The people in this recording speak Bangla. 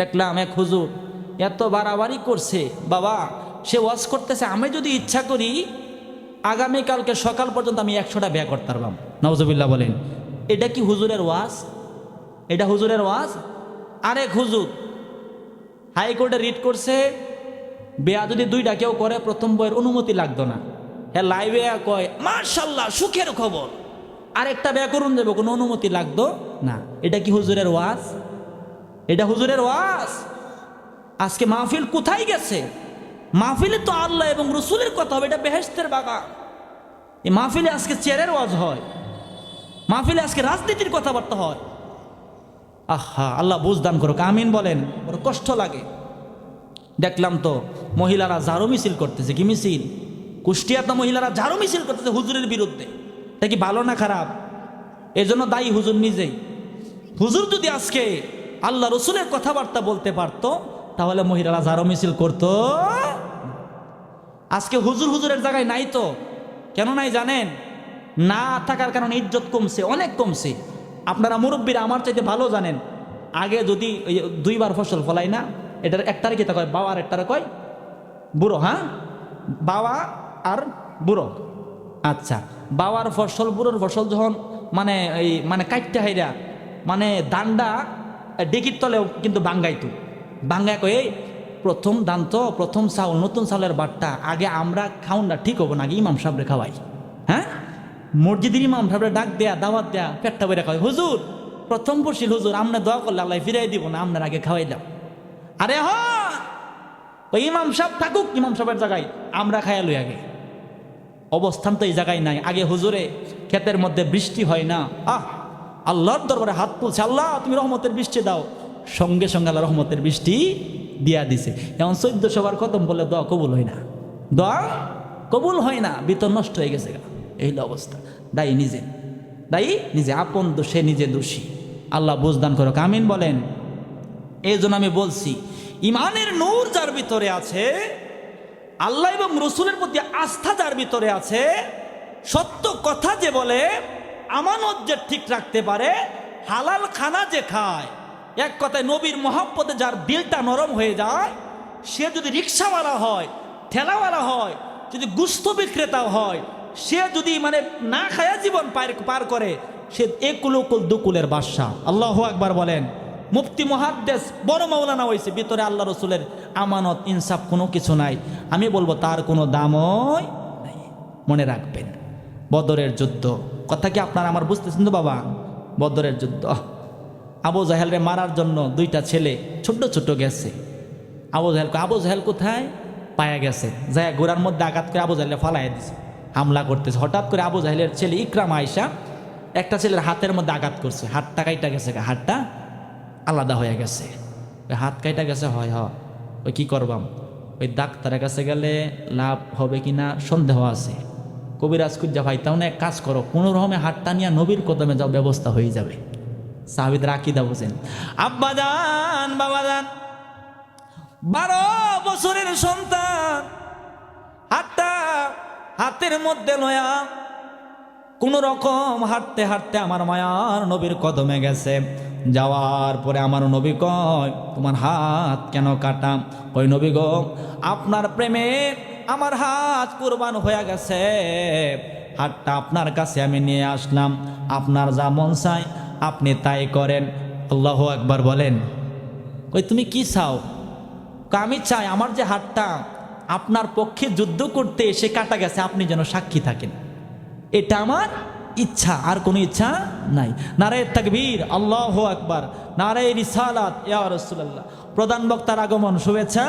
দেখলাম, এক হুজুর এত বাড়াবাড়ি করছে, বাবা, সে ওয়াজ করতেছে, আমি যদি ইচ্ছা করি আগামীকালকে সকাল পর্যন্ত আমি একশোটা ব্যয় করতে পারবাম নওজবিল্লা বলেন, এটা কি হুজুরের ওয়াজ? এটা হুজুরের ওয়াজ? আরেক হুজুর হাইকোর্টে রিট করছে, বেয়া যদি দুইটা কেউ করে, প্রথম বইয়ের অনুমতি লাগতো না। হ্যাঁ লাইভে কয় মার্শাল্লাহ সুখের খবর। আরেকটা ব্যয় করুন দেবো, কোনো অনুমতি লাগতো না। এটা কি হুজুরের ওয়াজ? এটা হুজুরের ওয়াজ। আজকে মাহফিল কোথায় গেছে? মাহফিলে তো আল্লাহ এবং রসুলের কথা হবে, এটা বেহেস্তের বাগান। এই মাহফিলে আজকে চেয়ারের ওয়াজ হয়। মাহফিলে আজকে রাজনীতির কথাবার্তা হয়। আহা, আল্লাহ বুঝদান করো আমিন বলেন। বড় কষ্ট লাগে। দেখলাম তো, মহিলারা ঝাড়ু মিছিল করতেছে, কি মিছিল? কুষ্টিয়াতে মহিলারা ঝাড়ু মিছিল করতেছে হুজুরের বিরুদ্ধে। তা কি ভালো না খারাপ? এজন্য দায়ী হুজুর নিজেই। হুজুর যদি আজকে আল্লাহ রসুলের কথাবার্তা বলতে পারতো, তাহলে মহিলারা ঝাড়ু মিছিল করতো। আজকে হুজুর হুজুরের জায়গায় নাই তো? কেন নাই জানেন? না থাকার কারণে ইজ্জত কমছে, অনেক কমছে। আপনারা মুরব্বীরা আমার চাইতে ভালো জানেন। আগে যদি দুইবার ফসল ফলাই না, এটার একটারে কি তা কয় বাবা আর একটারে কয়, বুড়ো হ্যাঁ? বাবা আর বুড়ো। আচ্ছা বাবার ফসল, বুড়োর ফসল যখন মানে এই মানে কাটতে হাইরা মানে দান্ডা ডেকির তলেও কিন্তু বাঙ্গাইতো বাঙ্গায় কয়ে প্রথম দান তো প্রথম চাউল, নতুন চাউলের বাট্টা, আগে আমরা খাউন না, ঠিক হব না ইমাম সাহেবরে খাওয়াই। হ্যাঁ? মসজিদের ইমাম সাহেবরে ডাক দেয়া, দাওয়াত দেয়া, পেটটা বেড়ে খাওয়াই হুজুর, প্রথম বসিল হুজুর আমরা দোয়া করলে আল্লাহ ফিরাই দিব না আপনার আগে খাওয়াই দাও। আরে হ ওই ইমাম সাহেব থাকুক, ইমাম সাহেবের জায়গায়, আমরা খাইয়া লই আগে অবস্থান তো এই জায়গায় নাই। আগে হুজুরে, ক্ষেতের মধ্যে বৃষ্টি হয় না। আহ! আল্লাহর দরবারে হাত তুলছে, আল্লাহ, তুমি রহমতের বৃষ্টি দাও। সঙ্গে সঙ্গে আল্লাহ রহমতের বৃষ্টি দিয়া দিছে। এমন চোদ্দ সবার খতম বলে দোয়া কবুল হয় না। দোয়া কবুল হয় না বিতর নষ্ট হয়ে গেছে গা। এই অবস্থা। দায়ী নিজে। দায়ী নিজে, আপন দোষে নিজে দোষী। আল্লাহ বুঝদান করো কামিন বলেন। এই জন্য আমি বলছি, ইমানের নূর যার ভিতরে আছে, আল্লাহ এবং রসুলের প্রতি আস্থা যার ভিতরে আছে, সত্য কথা যে বলে আমানত যে ঠিক রাখতে পারে, হালাল খানা যে খায়, এক কথায় নবীর মহাব্বতে যার দিলটা নরম হয়ে যায়, সে যদি রিক্সাওয়ালা হয়, ঠেলাওয়ালা হয়, যদি গুস্ত বিক্রেতা হয়, সে যদি মানে না খায়া জীবন পার পার করে, সে একুলকুল দুকুলের বাদশাহ। আল্লাহ একবার বলেন, মুফতি মহাদ্দেশ বড় মৌলানা হয়েছে ভিতরে আল্লাহ রসুলের আমানত, ইনসাফ কোনো কিছু নাই। আমি বলব, তার কোনো দামই মনে রাখবেন, বদরের যুদ্ধ কথা কি আপনারা আমার বুঝতেছেন তো বাবা? বদরের যুদ্ধ। আবু জাহেলরে মারার জন্য দুইটা ছেলে ছোট ছোট গেছে। আবু জাহেল আবু জাহেল কোথায়? পায়া গেছে। যাই গোড়ার মধ্যে আঘাত করে আবু জাহেলে ফালাই দিছে। হামলা করতেছে। হঠাৎ করে আবু জাহেলের ছেলে ইকরাম আয়সা একটা ছেলের হাতের মধ্যে আঘাত করছে। হাতটা কাইটা গেছে হাতটা আলাদা হয়ে গেছে। ওই হাত কাইটা গেছে, হয় হ ওই কী করবাম? ওই ডাক্তারের কাছে গেলে লাভ হবে কি না সন্দেহ আছে। কবিরাজ কুজ্জা ভাই তাহলে এক কাজ করো, কোনো রকমে হাতটা নিয়ে নবীর কদমে যাও, ব্যবস্থা হয়ে যাবে। সাহাবিদ রাকিদা বোঝেন। আব্বা যান বাবা যান বারো বছরের সন্তান, হাতটা হাতের মধ্যে লয়া, কোন রকম হাঁটতে হাঁটতে আমার মায়ার নবীর কদমে গেছে। যাওয়ার পরে আমার নবী কয়, তোমার হাত কেন কাটাম ওই নবী গো, আপনার প্রেমে আমার হাত কুরবান হয়ে গেছে। হাতটা আপনার কাছে আমি নিয়ে আসলাম। আপনার যা মন চাই আপনি তাই করেন। আল্লাহ একবার বলেন ওই তুমি কি চাও? আমি চাই আমার যে হাতটা আপনার পক্ষে যুদ্ধ করতে এসে কাটা গেছে, আপনি যেন সাক্ষী থাকেন। এটা আমার ইচ্ছা, আর কোনো ইচ্ছা নাই। নারায় তাকবীর, আল্লাহ আকবার। নারায় রিসালাত, ইয়া রাসূলুল্লাহ। প্রধান বক্তার আগমন, শুভেচ্ছা।